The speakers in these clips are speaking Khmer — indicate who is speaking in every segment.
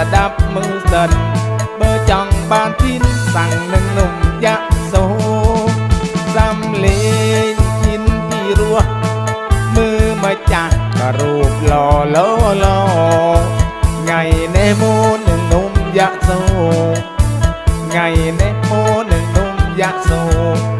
Speaker 1: សូមអើយស្ដាប់មើលសិនបើចង់បានទីនសាំងនឹងនំយ៉ាក់សូសំលេងជីនពីរោះមើលមកចាស់ក៏រូបឡឡឡថ្ងៃនេះមូនឹងនំយ៉ាក់សូថ្ងៃនេះមូនឹងនំយ៉ាក់សូមូនៅ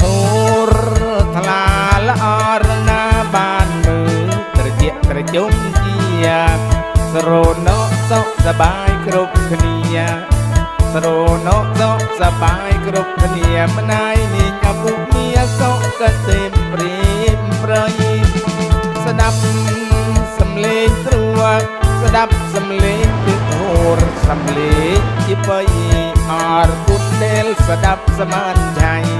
Speaker 1: ហូរថ្លាល្អរណាបានមើលត្រជាត្រជុំជាស្រណោសុខសបាយគ្រប់គ្នាស្រណោសុខសបាយគ្រប់គ្នាម្នាយនេះកពុមាសុខកសិមព្រៀមប្រយស្ដាប់សំលេងត្រួតស្ដាប់សំលេងទឹកហូរសំលេងជាបៃអរគុណដែលស្ដាប់សមានចៃ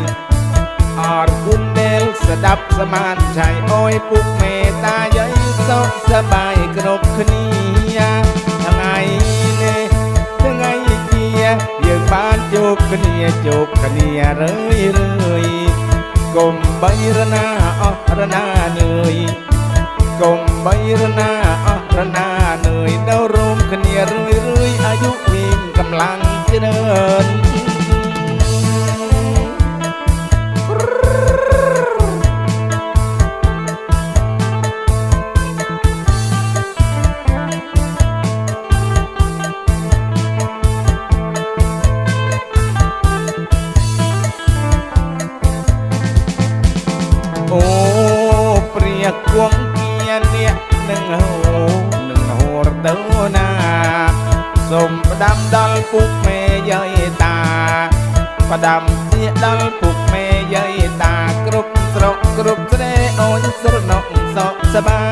Speaker 1: អរគុណដែលស្ដាប់សមានឆៃអើយពុកមេតាយាយសុខសប្បាយគ្រប់គ្នាថ្ងៃនេះថ្ងៃជាយើងបានជួបគ្នាជួបគ្នារឿយរឿយកុំបីរណាអស់រណានឿយកុំបីរណាអស់រណានឿយនៅរោមគ្នារឿយរឿយអាយុវិញកម្លាំងច្រើន ទៅណាសូមផ្ដាំដល់ពុកមេយាយតាផ្ដាំជាដល់ពុកមេយាយតាគ្រប់ស្រុកគ្រប់ស្រែអូនស្រណុកសក់សបាយ